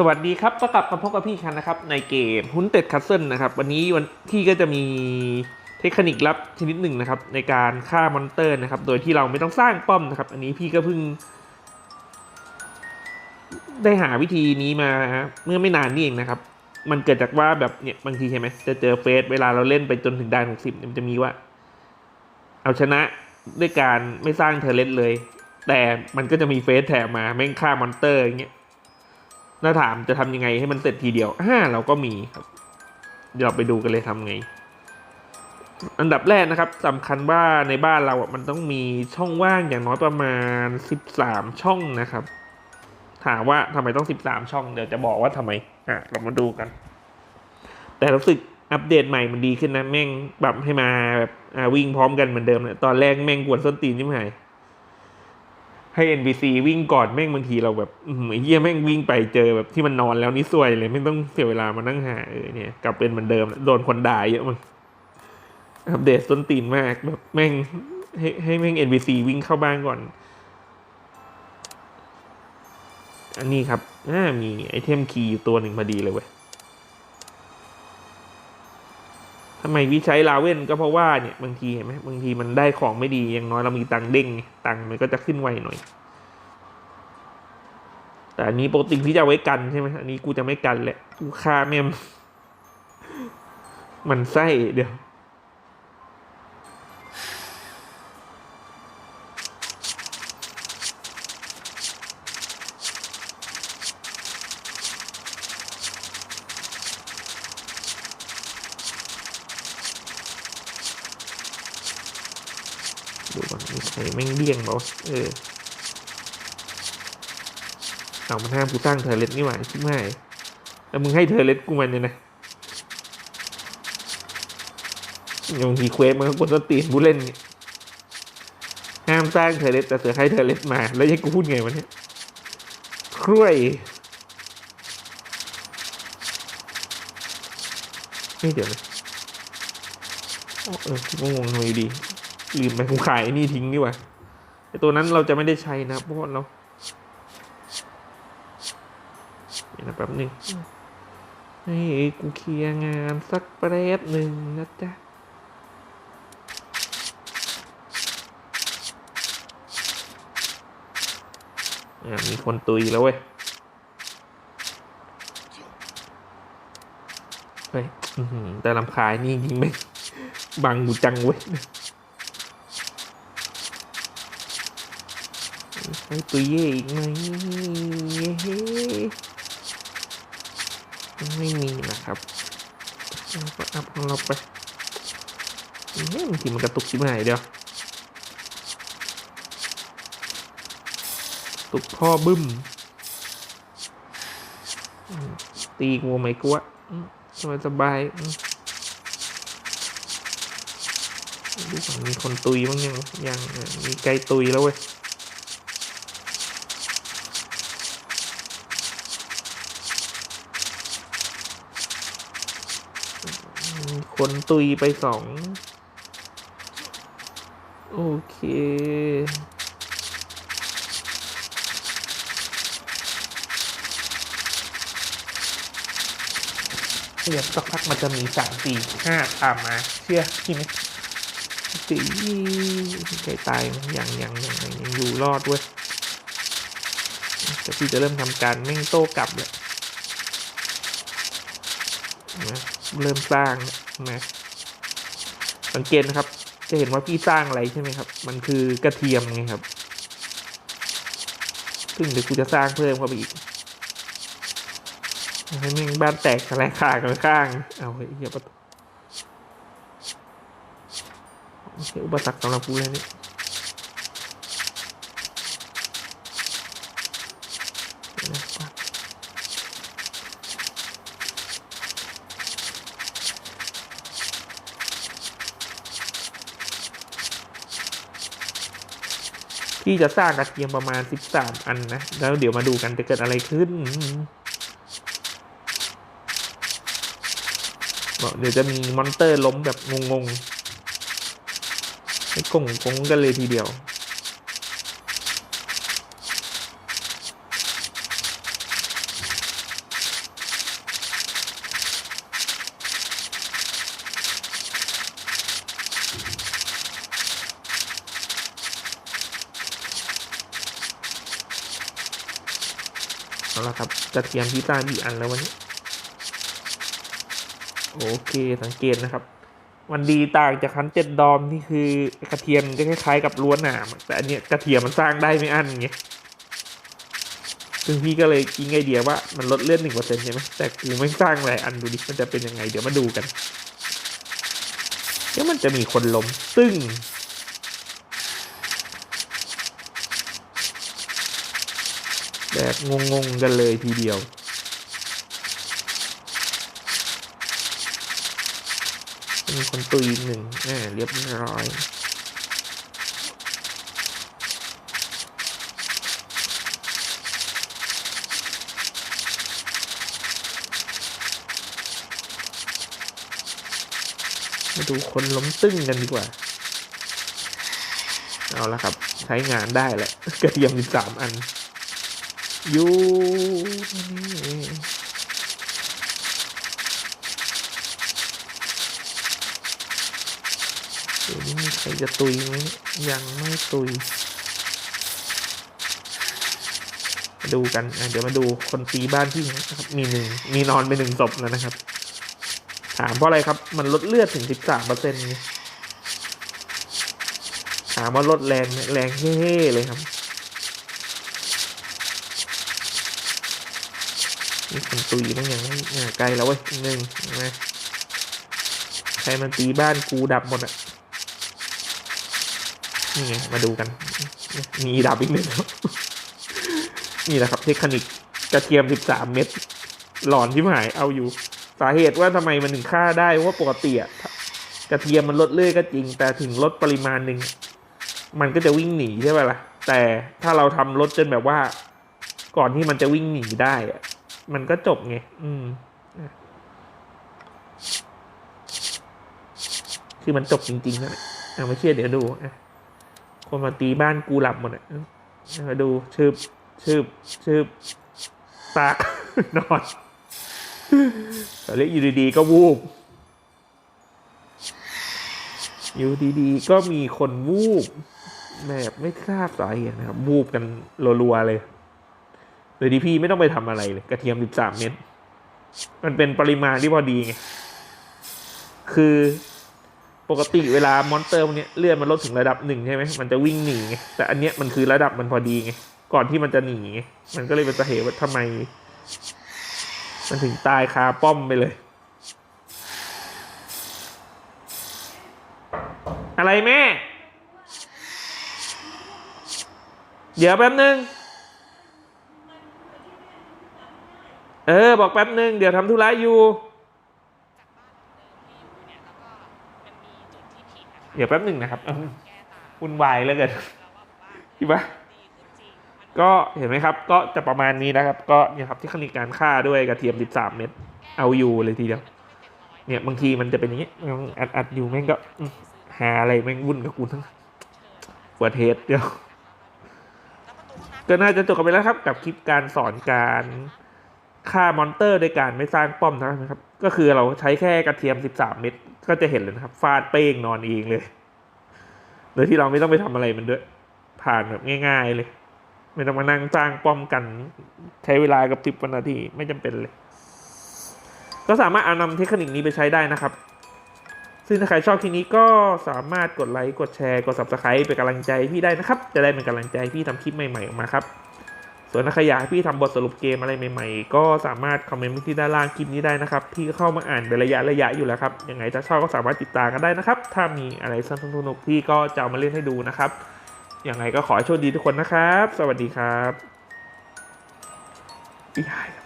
สวัสดีครับ ก็กลับมาพบกับพี่คันนะครับ ในเกมฮุนเต็ดคัสเซิลนะครับ วันนี้วันที่ก็จะมีเทคนิคลับชนิดหนึ่งนะครับ ในการฆ่ามอนเตอร์นะครับ โดยที่เราไม่ต้องสร้างป้อมนะครับ อันนี้พี่ก็เพิ่ง ได้หาวิธีนี้มาเมื่อไม่นานนี่เองนะครับ มันเกิดจากว่าแบบเนี่ยบางทีใช่ไหมจะเจอเฟสเวลาเราเล่นไปจนถึงด่านหกสิบมันจะมีว่า เอาชนะด้วยการไม่สร้างเทเลสเลย แต่มันก็จะมีเฟสแถมมาแม่งฆ่ามอนเตอร์อย่างเงี้ย ถ้าถามจะทำยังไงให้มันเสร็จทีเดียวอ่าเราก็มีครับ เดี๋ยวเราไปดูกันเลยทำไง อันดับแรกนะครับสำคัญว่าในบ้านเราอะมันต้องมีช่องว่างอย่างน้อยประมาณสิบสามช่องนะครับ ถามว่าทำไมต้องสิบสามช่อง เดี๋ยวจะบอกว่าทำไม อะเรามาดูกัน แต่รู้สึกอัปเดตใหม่มันดีขึ้นนะแม่งปรับให้มาแบบอ่าวิ่งพร้อมกันเหมือนเดิมเลยตอนแรกแม่งกวนส้นตีนใช่ไหม ให้ NPC วิ่งก่อนแม่งบางทีเราแบบอืมไอ้เหี้ยแม่งวิ่งไปเจอแบบที่มันนอนแล้วนี่ซวยเลยไม่ต้องเสียเวลามานั่งหาเออเนี่ยกลับเป็นเหมือนเดิมโดนคนด่าเยอะมันอัปเดตส้นตีนมากแบบแม่งให้ให้แม่ง NPC วิ่งเข้าบ้านก่อน อันนี้ครับอ่ามีไอเทมคีย์อยู่ตัวหนึ่งพอดีเลยเว้ย ทำไมวิใช้ลาเว่นก็เพราะว่าเนี่ยบางทีเห็นไหมบางทีมันได้ของไม่ดีอย่างน้อยเรามีตังเด้งตังมันก็จะขึ้นไวหน่อย แต่อันนี้ปกติพี่จะไว้กันใช่ไหมอันนี้กูจะไม่กันแหละกูฆ่าแม่มมันไส้เดี๋ยว ดูก่อนมีใครแม่งเลี่ยงเปล่าวะเออเอามันห้ามกูสร้างเทอร์เลสนี่หว่าชิบหายแล้วมึงให้เทอร์เลสกูมันเนี่ยนะอย่างทีเควสมันก็กดสตีนผู้เล่นเนี่ยห้ามสร้างเทอร์เลสแต่เสือให้เทอร์เลสมา แล้วยังกูพูดไงวะเนี่ยครุยเฮ้ยเดี๋ยวนะเออกูงงทำไมอยดี ลืมไปกูขายไอ้นี่ทิ้งดีกว่าไอตัวนั้นเราจะไม่ได้ใช้นะเพราะว่าเราเดี๋ยวนะแป๊บนึงให้กูเคลียร์งานสักแป๊บหนึ่งนะจ๊ะมีคนตุยแล้วเว้ยเฮ้ยแต่ลำคายนี่จริงไหมบังกูจังเว้ย ให้ตัวเย่อีกไหมเย้ไม่มีนะครับเราก็อัพของเราไปเฮ้ยบางทีมันกระตุกชิบหายเดียวตุกพ่อบึ้ม ตีงูไหมกูอะสบายสบายอืมดูก่อนมีคนตุยบ้างยังยังมีไกลตุยแล้วเว้ย คนตุยไปสอง โอเค เดี๋ยวสักพักมันจะมีสามสี่ห้าตามมา เชื่อพี่ไหมสี่ไก่ตายยังยังอยังอยังยังอยู่รอดเว้ยแต่พี่จะเริ่มทำการเม่งโต้กลับเลยนะ เริ่มสร้างนะสังเกตนะครับ จะเห็นว่าพี่สร้างอะไรใช่ไหมครับ มันคือกระเทียมไงครับ ซึ่งเดี๋ยวกูจะสร้างเพิ่มเข้าไปอีกให้มึงบ้านแตกอะไรขากันข้าง เอาเฮ้ยเหี้ยประตูไม่ใช่อุปสรรคสำหรับกูเลยนี่เดี๋ยวนะ ที่จะสร้างกระเทียมประมาณ 13 อันนะ แล้วเดี๋ยวมาดูกันจะเกิดอะไรขึ้น เดี๋ยวจะมีมอนเตอร์ล้มแบบงงๆให้กงกงกันเลยทีเดียว เอาละครับกระเทียมที่ตามอีกอันแล้ววันนี้ โอเคสังเกตนะครับ มันดีต่างจากคันเจ็ดดอมที่คือกระเทียมจะคล้ายๆกับล้วนหนามแต่อันเนี้ยกระเทียมมันสร้างได้ไม่อันไงซึ่งพี่ก็เลยกินไอเดียว่ามันลดเลื่อนหนึ่งเปอร์เซ็นต์ใช่ไหมแต่กูไม่สร้างหลายอันดูดิมันจะเป็นยังไง เดี๋ยวมาดูกันเดี๋ยวมันจะมีคนล้มตึ้ง แบบงงๆกันเลยทีเดียว มีคนตุยหนึ่งอ่าเรียบร้อยมาดูคนล้มตึ้งกันดีกว่า เอาละครับ ใช้งานได้แหละ กระเทียมสิบสามอัน อยู่นี่เดี๋ยวนี้มีใครจะตุยไหมยังไม่ตุยมาดูกันเดี๋ยวมาดูคนตีบ้านพี่นะครับ มีหนึ่งมีนอนไปหนึ่งศพแล้วนะครับ ถามเพราะอะไรครับ มันลดเลือดถึงสิบสามเปอร์เซ็นต์ถามว่าลดแรงแรงเฮ่ๆเลยครับ มีคนตุยบ้างยังไม่ไกลแล้วเว้ยหนึ่งนะใครมันตีบ้านกูดับหมดอะนี่ไงมาดูกัน มีดับอีกหนึ่งนี่แหละครับ เทคนิคกระเทียม13เม็ดหลอนที่หายเอาอยู่ สาเหตุว่าทำไมมันถึงฆ่าได้ว่าปกติอะกระเทียมมันลดเลื่อยก็จริง แต่ถึงลดปริมาณหนึ่งมันก็จะวิ่งหนีใช่ไหมล่ะ แต่ถ้าเราทำลดจนแบบว่า ก่อนที่มันจะวิ่งหนีได้อะ มันก็จบไง อืม คือมันจบจริงๆนะเอาไม่เชื่อเดี๋ยวดูอะคนมาตีบ้านกูหลับหมดอะเอามาดูชืบชืบชืบตากนอนแต่เรียกอยู่ดีๆก็วูบอยู่ดีๆก็มีคนวูบแบบไม่ทราบสาเหตุนะครับวูบกันรัวๆเลย โดยที่พี่ไม่ต้องไปทำอะไรเลย กระเทียม13เม็ดมันเป็นปริมาณที่พอดีไง คือปกติเวลามอนเตอร์พวกนี้เลือดมันลดถึงระดับหนึ่งใช่ไหมมันจะวิ่งหนีไงแต่อันเนี้ยมันคือระดับมันพอดีไงก่อนที่มันจะหนีไงมันก็เลยเป็นสาเหตุว่าทำไม มันถึงตายคาป้อมไปเลย อะไรแม่ เดี๋ยวแป๊บนึง เออ บอกแป๊บนึงเดี๋ยวทำธุระอยู่เดี๋ยวแป๊บหนึ่งนะครับเออวุ่นวายเหลือเกินคิดว่าก็เห็นไหมครับ ก็จะประมาณนี้นะครับ ก็เนี่ยครับที่เขามีการฆ่าด้วยกระเทียม 13 เม็ดเอาอยู่เลยทีเดียว เนี่ยบางทีมันจะเป็นอย่างนี้อัดอัดๆอยู่แม่งก็อืมหาอะไรแม่งวุ่นกับกูทั้งปวดเทสเดียว ก็น่าจะจบกันไปแล้วครับ กับคลิปการสอนการ ฆ่ามอนเตอร์โดยการไม่สร้างป้อมนะครับ ก็คือเราใช้แค่กระเทียม 13 เม็ดก็จะเห็นเลยนะครับ ฟาดเป้งนอนเองเลย โดยที่เราไม่ต้องไปทำอะไรมันด้วย ผ่านแบบง่าย ๆเลย ไม่ต้องมานั่งสร้างป้อมกัน ใช้เวลากับสิบนาทีไม่จำเป็นเลย ก็สามารถเอานำเทคนิคนี้ไปใช้ได้นะครับ ซึ่งถ้าใครชอบคลิปนี้ก็สามารถกดไลค์กดแชร์กด subscribe เป็นกำลังใจพี่ได้นะครับ จะได้เป็นกำลังใจพี่ทำคลิปใหม่ๆออกมาครับ ส่วนถ้าใครอยากให้พี่ทำบทสรุปเกมอะไรใหม่ๆ ก็สามารถคอมเมนต์ที่ด้านล่างคลิปนี้ได้นะครับ พี่เข้ามาอ่านเป็นระยะระยะอยู่แล้วครับ ยังไงถ้าชอบก็สามารถติดตามกันได้นะครับ ถ้ามีอะไรสนุกๆพี่ก็จะามาเล่นให้ดูนะครับ ยังไงก็ขอโชคดีทุกคนนะครับ สวัสดีครับบ๊ายบาย